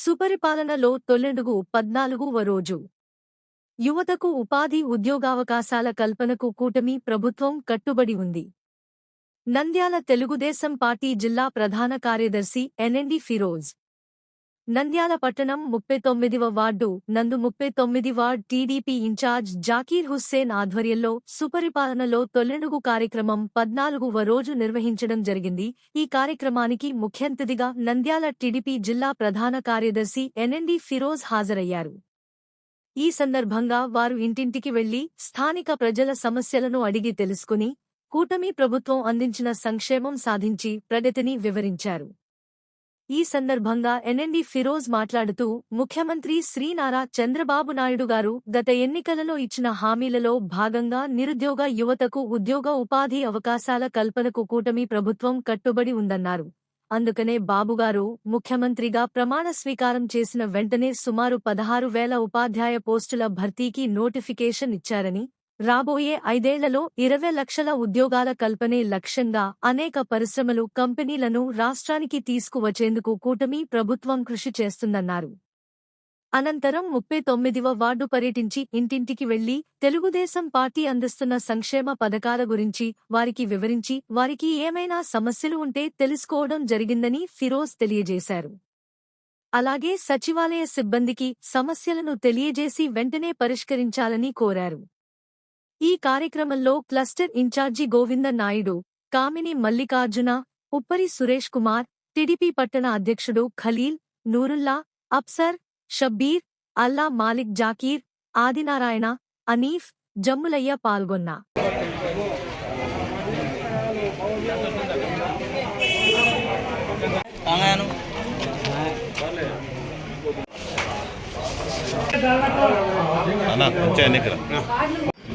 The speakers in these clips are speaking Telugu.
సుపరిపాలనలో తొలెండుగు పద్నాలుగువ రోజు. యువతకు ఉపాధి ఉద్యోగావకాశాల కల్పనకు కూటమి ప్రభుత్వం కట్టుబడి ఉంది. నంద్యాల తెలుగుదేశం పార్టీ జిల్లా ప్రధాన కార్యదర్శి ఎన్ఎండి ఫిరోజ్. నంద్యాల పట్టణం ముప్పై తొమ్మిదివ వార్డు నందు ముప్పై తొమ్మిది ward TDP in charge Zakir Hussain ఆధ్వర్యంలో సుపరిపాలనలో తొలెనుగు కార్యక్రమం పద్నాలుగువ రోజు నిర్వహించడం జరిగింది. ఈ కార్యక్రమానికి ముఖ్యంతిథిగా నంద్యాల టీడీపీ జిల్లా ప్రధాన కార్యదర్శి ఎన్ఎండి ఫిరోజ్ హాజరయ్యారు. ఈ సందర్భంగా వారు ఇంటింటికి వెళ్ళి స్థానిక ప్రజల సమస్యలను అడిగి తెలుసుకుని కూటమి ప్రభుత్వం అందించిన సంక్షేమం సాధించి ప్రగతిని వివరించారు. ఈ సందర్భంగా ఎన్ఎండి ఫిరోజ్ మాట్లాడుతూ ముఖ్యమంత్రి శ్రీనారా చంద్రబాబు నాయుడు గారు గత ఎన్నికలలో ఇచ్చిన హామీలలో భాగంగా నిరుద్యోగ యువతకు ఉద్యోగ ఉపాధి అవకాశాల కల్పనకు కూటమి ప్రభుత్వం కట్టుబడి ఉందన్నారు. అందుకనే బాబుగారు ముఖ్యమంత్రిగా ప్రమాణ స్వీకారం చేసిన వెంటనే సుమారు పదహారు వేల ఉపాధ్యాయ పోస్టుల భర్తీకి నోటిఫికేషన్ ఇచ్చారని రాబోయే ఐదేళ్ళలో ఇరవై లక్షల ఉద్యోగాల కల్పనే లక్ష్యంగా అనేక పరిశ్రమలు కంపెనీలను రాష్ట్రానికి తీసుకువచ్చేందుకు కూటమి ప్రభుత్వం కృషి చేస్తుందన్నారు. అనంతరం ముప్పై తొమ్మిదివ వార్డు పర్యటించి ఇంటింటికి వెళ్ళి తెలుగుదేశం పార్టీ అందిస్తున్న సంక్షేమ పథకాల గురించి వారికి వివరించి వారికి ఏమైనా సమస్యలు ఉంటే తెలుసుకోవడం జరిగిందని ఫిరోజ్ తెలియజేశారు. అలాగే సచివాలయ సిబ్బందికి సమస్యలను తెలియజేసి వెంటనే పరిష్కరించాలని కోరారు. ఈ కార్యక్రమంలో cluster incharge Govinda Naidu Kamini Mallikarjuna Uppari Suresh Kumar TDP పట్టణ అధ్యక్షుడు ఖలీల్ నూరుల్లా అప్సర్ షబ్బీర్ అల్లా మాలిక్ జాకీర్ ఆదినారాయణ అనీఫ్ జమ్ములయ్య పాల్గొన్నా. కాంగాను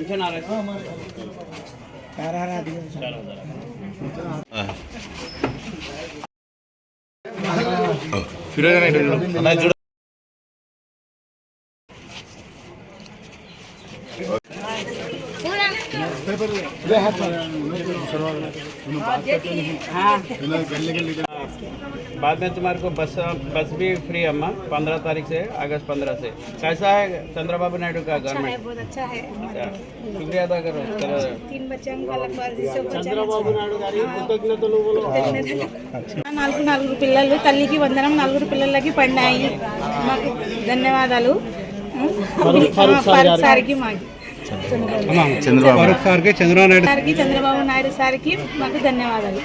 पेंशन आ रहा है। फिर नहीं तो जुड़ा हाँ। बाद में तुम्हारे को बस बस भी फ्री अम्मा पंद्रह तारीख से अगस्त पंद्रह से कैसा है चंद्रबाबू नायडू का अच्छा है गवर्नमेंट बहुत अच्छा है शुक्रिया अदा करो चलो तीन बच्चे చంద్రబాబు నాయుడు గారి నాలుగు నలుగురు పిల్లలు తల్లికి వందనం నలుగురు పిల్లలకి పడినాయి మాకు ధన్యవాదాలు ఫారూక్ సార్కి మాకు చంద్రబాబు సార్కి చంద్రబాబు నాయుడు సార్కి చంద్రబాబు నాయుడు సార్కి మాకు ధన్యవాదాలు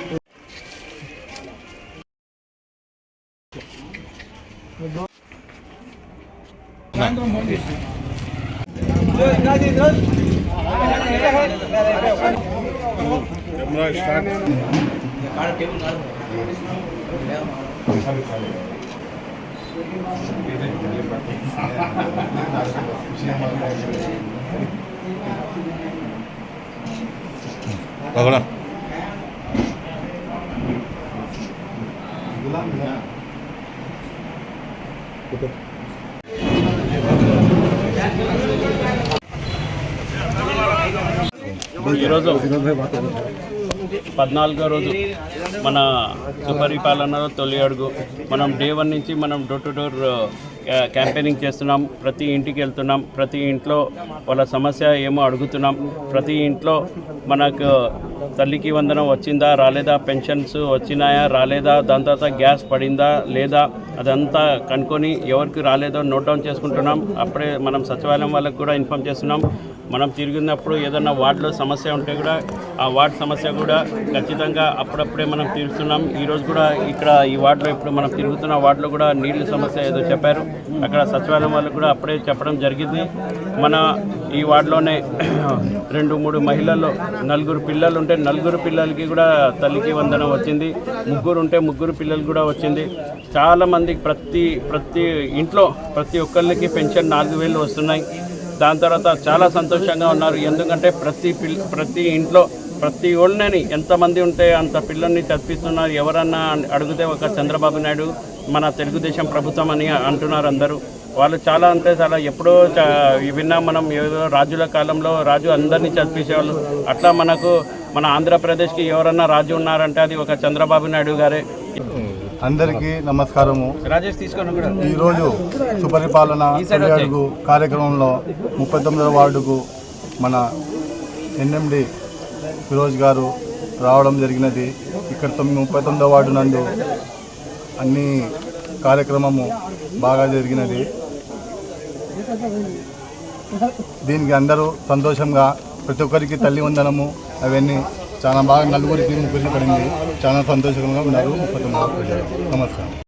ক্যামেরা স্টার্ট কার টেবিল কার খালি খালি पकड़ा गुलाम ఈరోజు పద్నాలుగో రోజు మన సుపరిపాలనలో తొలి అడుగు. మనం డే వన్ నుంచి మనం డోర్ టు డోర్ క్యాంపెయినింగ్ చేస్తున్నాం ప్రతి ఇంటికి వెళ్తున్నాం ప్రతి ఇంట్లో వాళ్ళ సమస్య ఏమో అడుగుతున్నాం ప్రతి ఇంట్లో మనకు తల్లికి వందనం వచ్చిందా రాలేదా పెన్షన్స్ వచ్చినాయా రాలేదా దాని తర్వాత గ్యాస్ పడిందా లేదా అదంతా కనుక్కొని ఎవరికి రాలేదో నోట్ డౌన్ చేసుకుంటున్నాం. అప్పుడే మనం సచివాలయం వాళ్ళకి కూడా ఇన్ఫామ్ చేస్తున్నాం. మనం తిరిగినప్పుడు ఏదన్నా వార్డులో సమస్య ఉంటే కూడా ఆ వార్డ్ సమస్య కూడా ఖచ్చితంగా అప్పుడప్పుడే మనం తీరుస్తున్నాం. ఈరోజు కూడా ఇక్కడ ఈ వార్డులో ఇప్పుడు మనం తిరుగుతున్న వార్డులో కూడా నీళ్ళ సమస్య ఏదో చెప్పారు. అక్కడ సచివాలయం వాళ్ళు కూడా అప్పుడే చెప్పడం జరిగింది. మన ఈ వార్డులోనే రెండు మూడు మహిళలు నలుగురు పిల్లలు ఉంటే నలుగురు పిల్లలకి కూడా తల్లికి వందనం వచ్చింది. ముగ్గురు ఉంటే ముగ్గురు పిల్లలు కూడా వచ్చింది. చాలామంది ప్రతి ప్రతి ఇంట్లో ప్రతి ఒక్కళ్ళకి పెన్షన్ నాలుగు వేలు వస్తున్నాయి. దాని తర్వాత చాలా సంతోషంగా ఉన్నారు. ఎందుకంటే ప్రతి పిల్ల ప్రతి ఇంట్లో ప్రతి ఓళ్ళని ఎంతమంది ఉంటే అంత పిల్లల్ని చదివిస్తున్నారు ఎవరన్నా అడిగితే ఒక చంద్రబాబు నాయుడు మన తెలుగుదేశం ప్రభుత్వం అని అంటున్నారు అందరూ. వాళ్ళు చాలా అంటే చాలా ఎప్పుడో విన్నాం మనం ఏదో రాజుల కాలంలో రాజు అందరినీ చదివించేవాళ్ళు అట్లా మనకు మన ఆంధ్రప్రదేశ్కి ఎవరన్నా రాజు ఉన్నారంటే అది ఒక చంద్రబాబు నాయుడు గారే. అందరికీ నమస్కారము. రాజేష్ తీసుకొని కూడా. ఈరోజు సుపరిపాలన అడుగు కార్యక్రమంలో ముప్పై తొమ్మిదవ వార్డుకు మన ఎన్ఎండి ఫిరోజ్ గారు రావడం జరిగినది. ఇక్కడ తొమ్మిది ముప్పై తొమ్మిదవ వార్డు నందు అన్ని కార్యక్రమము బాగా జరిగినది. దీనికి అందరూ సంతోషంగా ప్రతి ఒక్కరికి తల్లి వందనము అవన్నీ చాలా బాగా నలుగురికి ముగ్గురికి పడింది. చాలా సంతోషంగా ఉన్నారు ముప్పై తొమ్మిది నమస్కారం.